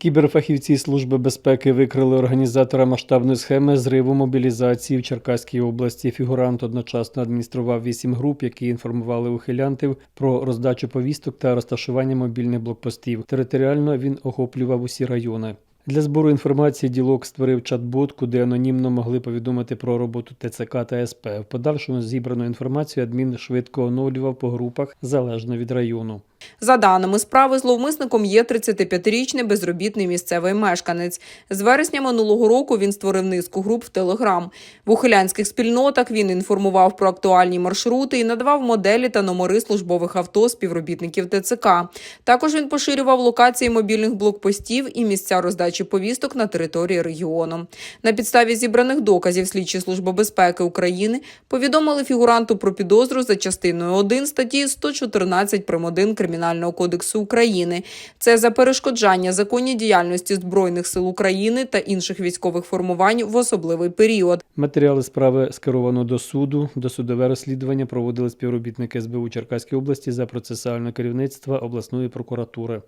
Кіберфахівці Служби безпеки викрили організатора масштабної схеми зриву мобілізації в Черкаській області. Фігурант одночасно адміністрував вісім груп, які інформували ухилянтів про роздачу повісток та розташування мобільних блокпостів. Територіально він охоплював усі райони. Для збору інформації ділок створив чат-бот, куди анонімно могли повідомити про роботу ТЦК та СП. В подальшому зібрану інформацію адмін швидко оновлював по групах залежно від району. За даними справи, зловмисником є 35-річний безробітний місцевий мешканець. З вересня минулого року він створив низку груп в Телеграм. В ухилянських спільнотах він інформував про актуальні маршрути і надавав моделі та номери службових авто співробітників ТЦК. Також він поширював локації мобільних блокпостів і місця роздачі повісток на території регіону. На підставі зібраних доказів слідчі служби безпеки України повідомили фігуранту про підозру за частиною 1 статті 114 прим. 1 Кримінального кодексу України. Це за перешкоджання законній діяльності Збройних сил України та інших військових формувань в особливий період. Матеріали справи скеровано до суду. Досудове розслідування проводили співробітники СБУ Черкаської області за процесуальне керівництво обласної прокуратури.